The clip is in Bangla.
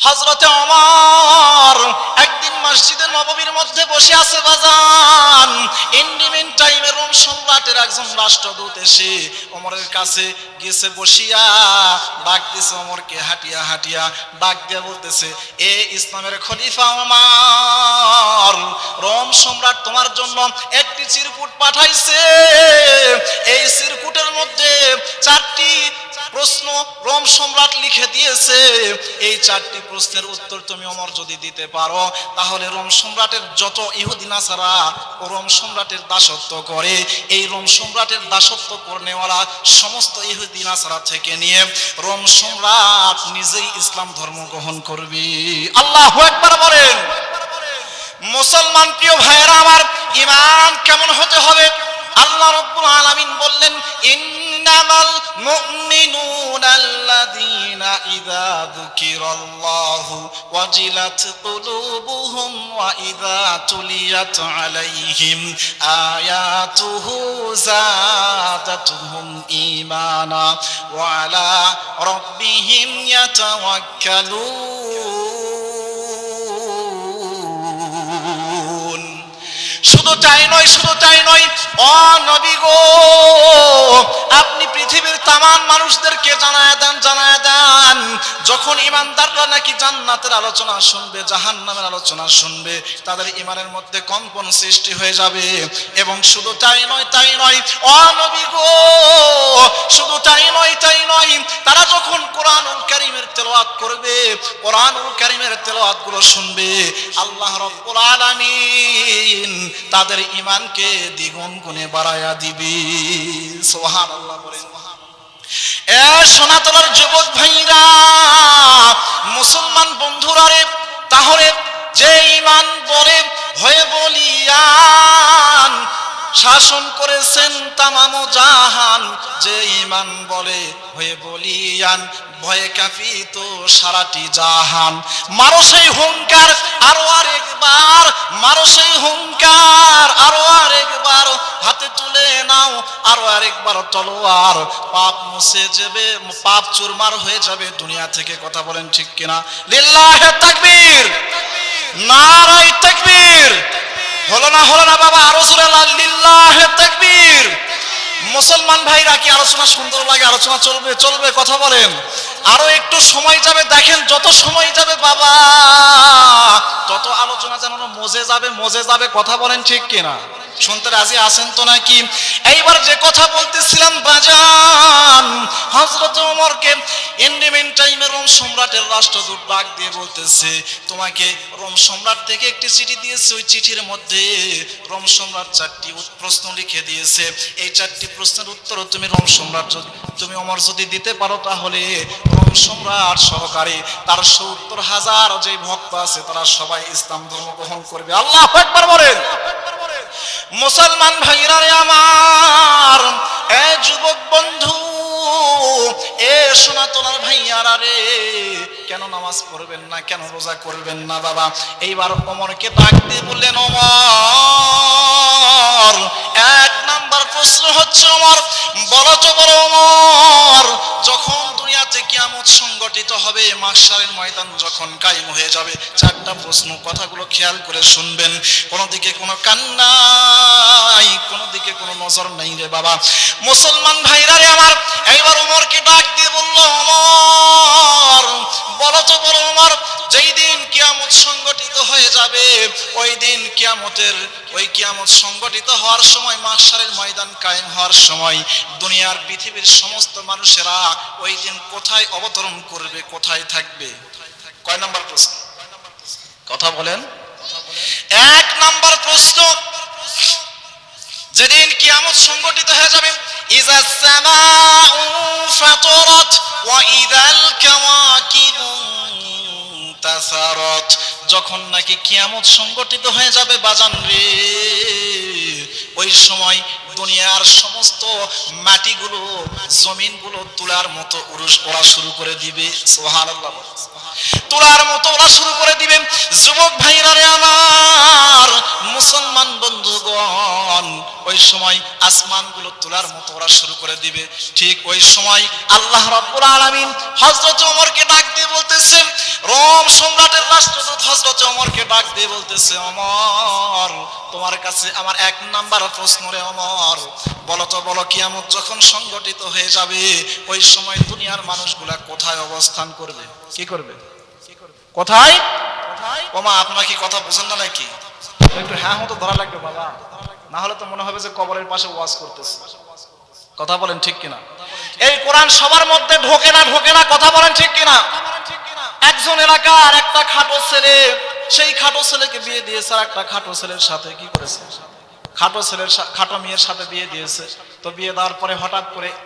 হজরতে অমর একদিন মসজিদের নবমীর মধ্যে বসে আছে বাজান। ইন্ডিমেন টাইমে রোম সম্রাটের একজন রাষ্ট্রদূত এসে অমরের কাছে গেছে বসিয়া, ডাক দিছে অমরকে হাঁটিয়া হাঁটিয়া ডাক দিয়ে বলতেছে, এ ইসলামের খলিফা অমর রোম সম্রাট তোমার জন্য একটি চিরকুট পাঠাইছে। এই চিরকুটের মধ্যে চারটি প্রশ্ন রোম সম্রাট লিখে দিয়েছে, এই চারটি প্রশ্নের উত্তর তুমি অমর যদি দিতে পারো, তাহলে রোম সম্রাটের যত ইহুদি নাসারা ও রোম সম্রাটের দাসত্ব করে। এই রোম সম্রাটের দাসত্ব করনেওয়ালা সমস্ত ইহুদি নাসারা থেকে নিয়ে রোম সম্রাট নিজেই ইসলাম ধর্ম গ্রহণ করবে। আল্লাহ একবার বলেন। মুসলমান প্রিয় ভাইয়েরা, আমার ইমান কেমন হতে হবে? আল্লাহ রব্বুল আলামিন বললেন ইন্নামাল মুমিনুনা আল্লাযীনা ইযা যুকিরাল্লাহু ওয়াজিলাত কুলুবুহুম ওয়া ইযা তুলিয়াত আলাইহিম আয়াতুহু যাদাতুহুম ঈমানা ওয়া আলা রাব্বিহিম ইয়াতাওয়াক্কালুন শুধু তাই নয়, শুধু তাই নয়, অ নবী গো পৃথিবীর তামান মানুষদেরকে জানায় দেন জানায় দেন। যখন ইমানদাররা নাকি জান্নাতের আলোচনা শুনবে, জাহান্নামের আলোচনা শুনবে, তাদের ইমানের মধ্যে কম্পন সৃষ্টি হয়ে যাবে। এবং শুধু তাই নয় তাই নয়, অ নবী গো, শুধু তাই নয় তাই নয়, তারা যখন কোরআনুল কারীমের তেলাওয়াত করবে, কোরআনুল কারীমের তেলাওয়াত গুলো শুনবে। আল্লাহ রব্বুল আলামিন তাদের ইমানকে দ্বিগুণ গুণে বাড়ায়া দিবি। সুবহানাল্লাহ বলে এ সনাতনের যুবক ভাইরা, মুসলমান বন্ধুরা রে, তাহলে যে ইমান শাসন করেছেন তামাম জাহান যে ইমান বলে, হয়ে বলিয়ান, ভয়ে কাঁপিত সারাটি জাহান। মারো সেই হুঙ্কার, আরও আরেকবার, মারো সেই হুঙ্কার, আরও আরেকবার, হাতে তুলে নাও, আরও আরেকবার তলোয়ার পাপ মুছে যাবে, পাপ চুরমার হয়ে যাবে, দুনিয়া থেকে কথা বলেন ঠিক কিনা? লিল্লাহে তাকবীর! নারাই তাকবীর! হলো না হলো না বাবা লিল্লাহে তাকবীর। মুসলমান ভাইরা কি আলোচনা সুন্দর লাগে? আলোচনা চলবে চলবে, কথা বলেন। আরও একটু সময় যাবে, দেখেন যত সময় যাবে বাবা, তত আলোচনা যেন মজে যাবে মজে যাবে, কথা বলেন ঠিক কিনা? শুনতে রাজি আছেন তো নাকি? এইবার যে কথা বলতেছিলাম, বাজান হজরত ওমরকে ইন্ডিমেন টাইমে রোম সম্রাটের রাষ্ট্রদূত ডাক দিয়ে বলতেছে, তোমাকে রোম সম্রাট থেকে একটি চিঠি দিয়েছে, ওই চিঠির মধ্যে রোম সম্রাট চারটি প্রশ্ন লিখে দিয়েছে। এই চারটি প্রশ্নের উত্তর তুমি রোম সম্রাট তুমি অমর যদি দিতে পারো তাহলে রোম সম্রাট সহকারে তার সত্তর হাজার যে ভক্ত আছে, তারা সবাই ইসলাম ধর্ম গ্রহণ করবে। আল্লাহ একবার বলেন। মুসলমান ভাইরা আমার, এ যুবক বন্ধু, এ সোনাতলার ভাইয়ারা রে, কেন নামাজ পড়বেন না, কেন রোজা করবেন না বাবা? এইবার অমরকে ডাক দিয়ে বললেন অমর এক প্রশ্ন হচ্ছে আমার, বলো তো বলো আমার, যখন দুনিয়াতে কিয়ামত সংগঠিত হবে মাসারের ময়দান যখন কায়েম হয়ে যাবে, চারটা প্রশ্ন, কথাগুলো খেয়াল করে শুনবেন। কোনো দিকে কোনো কান্নাই, কোনো দিকে কোনো নজর নাই রে বাবা। মুসলমান ভাইরা রে আমার, এইবার উমরকে ডাক সংগঠিত হয়ে যাবে। ওই দিন কিয়ামতের, ওই কিয়ামত সংগঠিত হওয়ার সময়, মাকসারের ময়দান কায়েম হওয়ার সময়, দুনিয়ার পৃথিবীর সমস্ত মানুষেরা ওই দিন কোথায় অবতরণ করবে, কোথায় থাকবে? কয় নাম্বার প্রশ্ন? কথা বলেন। এক নাম্বার প্রশ্ন। যেদিন কিয়ামত সংগঠিত হয়ে যাবে, ইজা সামাউ যখন নাকি কিয়ামত সংগঠিত হয়ে যাবে, বাজান রে। ওই সময় দুনিয়ার সমস্ত মাটিগুলো, জমিনগুলো তোলার মতো উরুস ওরা শুরু করে দিবে। সুবহানাল্লাহ তোলার মতো ওরা শুরু করে দিবে। যুবক ভাইরা রে আমার, মুসলমান বন্ধুগণ, ওই সময় আসমানগুলো তোলার মতো ওরা শুরু করে দিবে। ঠিক ওই সময় আল্লাহ রাব্বুল আলামিন হযরত ওমরকে রোম সম্রাটের রাষ্ট্রদূত হজরত অমরকে ডাক দিয়ে বলতেছে অমর তোমার কাছে আমার এক নাম্বার প্রশ্ন রে অমর বলো তো, বলো, কিয়ামত যখন সংগঠিত হয়ে যাবে, ওই সময় দুনিয়ার মানুষগুলা কোথায় অবস্থান করবে? কি করবে? কোথায়? ওমা, আপনারা কি কথা বুঝেন না নাকি? একটু হ্যাঁ হতো ধরা লাগবে, বাবা। না হলে তো মনে হবে যে কবরের পাশে ওয়াজ করতেছে। কথা বলেন ঠিক কিনা? এই কোরআন সবার মধ্যে ঢোকে না ঢোকে না, কথা বলেন ঠিক কিনা? এলাকার একটা খাটো ছেলে, সেই খাটো ছেলেকে বিয়ে দিয়েছে আর একটা খাটো ছেলের সাথে কি করেছে? খাটো ছেলের খাটো মেয়ের সাথে বিয়ে দিয়েছে। তো বিয়ে দেওয়ার পরে হঠাৎ করে